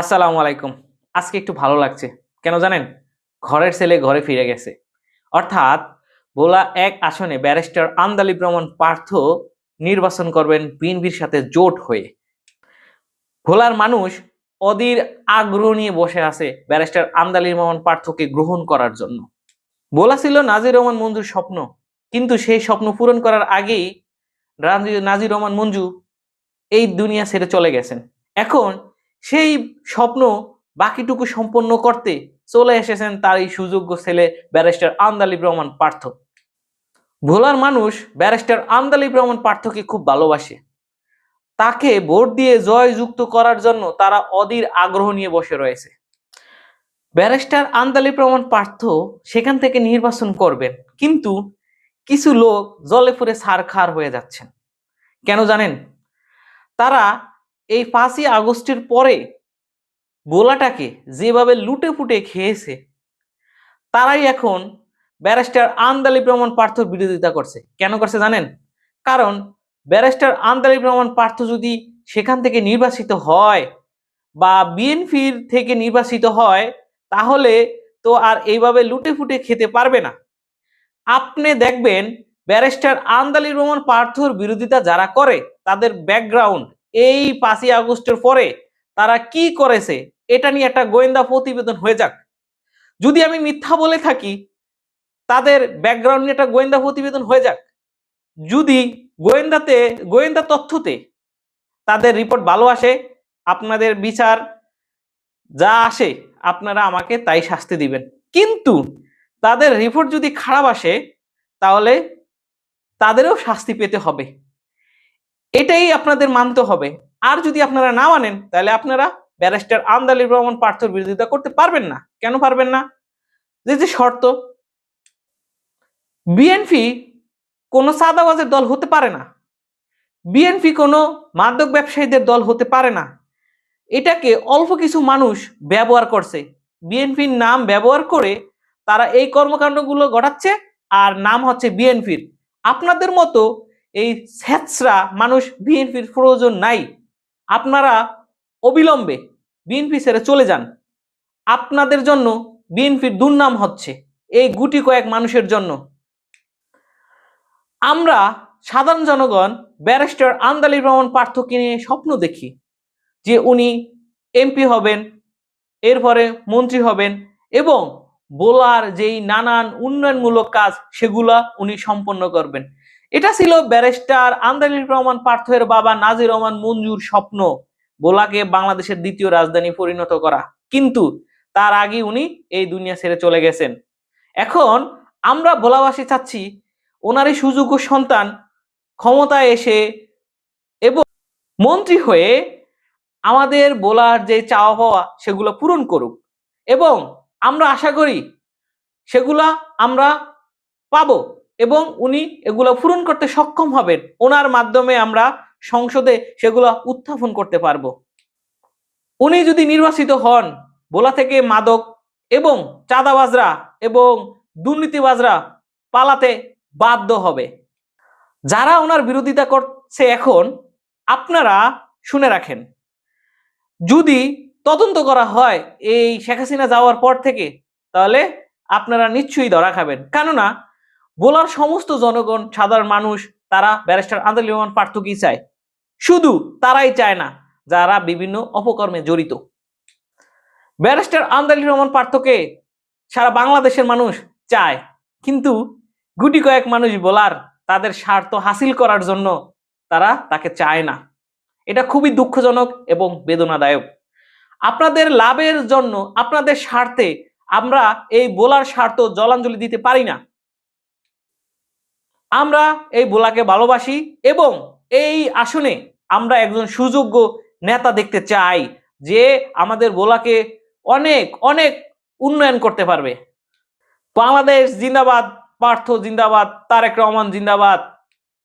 আসসালামু আলাইকুম। আজকে একটু ভালো লাগছে। কেন জানেন? ঘরের ছেলে ঘরে ফিরে গেছে। অর্থাৎ বোলা এক আসনে ব্যারিস্টার আন্দালি প্রমাণ পার্থ নির্বাচন করবেন বিএনপির সাথে জোট হয়ে। ভোলার মানুষ অধীর আগ্রহ নিয়ে বসে আছে ব্যারিস্টার আমদালি রহমান পার্থকে গ্রহণ করার জন্য। বলা ছিল নাজির রহমান মঞ্জুর স্বপ্ন। কিন্তু সেই স্বপ্ন পূরণ করার আগেই নাজির রহমান মঞ্জু এই দুনিয়া ছেড়ে চলে গেছেন। এখন সেই স্বপ্ন বাকিটুকু সম্পন্ন করতে চলে এসেছেন তার এই সুযোগ্য ছেলে ব্যারিস্টার আমদালিব রহমান পার্থ। ভোলার মানুষ ব্যারিস্টার আমদালিব রহমান পার্থকে খুব ভালোবাসে। তাকে ভোট দিয়ে জয়যুক্ত করার জন্য তারা অধীর আগ্রহ নিয়ে বসে রয়েছে। ব্যারিস্টার আন্দালিব রহমান পার্থ সেখান থেকে নির্বাচন করবেন, কিন্তু কিছু লোক জলে ফুরে সারখার হয়ে যাচ্ছেন। কেন জানেন? তারা এই পাঁচই আগস্টের পরে বোলাটাকে যেভাবে লুটে ফুটে খেয়েছে, তারাই এখন ব্যারিস্টার আন্দালিব রহমান পার্থর বিরোধিতা করছে। কেন করছে জানেন? কারণ ব্যারিস্টার আন্দালিব রহমান পার্থ যদি সেখান থেকে নির্বাচিত হয় বা বিএনপির থেকে নির্বাচিত হয়, তাহলে তো আর এইভাবে লুটে ফুটে খেতে পারবে না। আপনি দেখবেন ব্যারিস্টার আন্দালি রহমান পার্থর বিরোধিতা যারা করে, তাদের ব্যাকগ্রাউন্ড এই পাঁচই আগস্টের পরে তারা কি করেছে, এটা নিয়ে একটা গোয়েন্দা প্রতিবেদন হয়ে যাক। যদি আমি মিথ্যা বলে থাকি, তাদের ব্যাকগ্রাউন্ড নিয়ে একটা গোয়েন্দা প্রতিবেদন হয়ে যাক। যদি গোয়েন্দাতে, গোয়েন্দা তথ্যতে তাদের রিপোর্ট ভালো আসে, আপনাদের বিচার যা আসে, আপনারা আমাকে তাই শাস্তি দিবেন। কিন্তু তাদের রিপোর্ট যদি খারাপ আসে, তাহলে তাদেরও শাস্তি পেতে হবে। এটাই আপনাদের মানতে হবে। আর যদি আপনারা না মানেন, তাহলে আপনারা ব্যারিস্টার আমদালিব রহমান পার্থর বিরোধিতা করতে পারবেন না। কেন পারবেন না? যে যে শর্ত, বিএনপি কোনো সাদাবাজের দল হতে পারে না। বিএনপি কোনো মাদক ব্যবসায়ীদের দল হতে পারে না। এটাকে অল্প কিছু মানুষ ব্যবহার করছে। বিএনপির নাম ব্যবহার করে তারা এই কর্মকাণ্ডগুলো ঘটাচ্ছে আর নাম হচ্ছে বিএনপির। আপনাদের মতো এই স্যাঁচরা মানুষ বিএনপির প্রয়োজন নাই। আপনারা অবিলম্বে বিএনপি ছেড়ে চলে যান। আপনাদের জন্য বিএনপির দুর্নাম হচ্ছে এই গুটি কয়েক মানুষের জন্য। আমরা সাধারণ জনগণ, ব্যারিস্টার আন্দালি রহমান পার্থকে নিয়ে স্বপ্ন দেখি যে উনি এমপি হবেন, এরপরে মন্ত্রী হবেন এবং বোলার যেই নানান উন্নয়নমূলক কাজ সেগুলা উনি সম্পন্ন করবেন। এটা ছিল ব্যারিস্টার আন্দালির রহমান পার্থের বাবা নাজির রহমান মঞ্জুর স্বপ্ন। বোলাকে বাংলাদেশের দ্বিতীয় রাজধানী পরিণত করা। কিন্তু তার আগে উনি এই দুনিয়া ছেড়ে চলে গেছেন। এখন আমরা ভোলাবাসী চাচ্ছি ওনারই সুযোগ্য সন্তান ক্ষমতায় এসে এবং মন্ত্রী হয়ে আমাদের বোলার যে চাওয়া পাওয়া সেগুলো পূরণ করুক। এবং আমরা আশা করি সেগুলা আমরা পাবো। এবং উনি এগুলো পূরণ করতে সক্ষম হবেন। ওনার মাধ্যমে আমরা সংসদে সেগুলো উত্থাপন করতে পারব। উনি যদি নির্বাচিত হন বোলা থেকে মাদক এবং চাঁদাবাজরা এবং দুর্নীতিবাজরা পালাতে বাধ্য হবে। যারা ওনার বিরোধিতা করছে এখন, আপনারা শুনে রাখেন। যদি তদন্ত করা হয় এই শেখ হাসিনা যাওয়ার পর থেকে, তাহলে আপনারা নিশ্চয়ই ধরা খাবেন। কেননা বোলার সমস্ত জনগণ, সাধারণ মানুষ, তারা ব্যারিস্টার আন্দালি রহমান পার্থকেই চায়? শুধু তারাই চায় না, যারা বিভিন্ন অপকর্মে জড়িত। ব্যারিস্টার আন্দালি রহমান পার্থকে সারা বাংলাদেশের মানুষ চায়, কিন্তু গুটি কয়েক মানুষ বলার তাদের স্বার্থ হাসিল করার জন্য তারা তাকে চায় না। এটা খুবই দুঃখজনক এবং বেদনাদায়ক। আপনাদের লাভের জন্য, আপনাদের স্বার্থে আমরা এই বোলার স্বার্থ জলাঞ্জলি দিতে পারি না। আমরা এই বোলাকে ভালোবাসি এবং এই আসনে আমরা একজন সুযোগ্য নেতা দেখতে চাই যে আমাদের বোলাকে অনেক অনেক উন্নয়ন করতে পারবে। বাংলাদেশ জিন্দাবাদ, পার্থ জিন্দাবাদ, তারেক রহমান জিন্দাবাদ।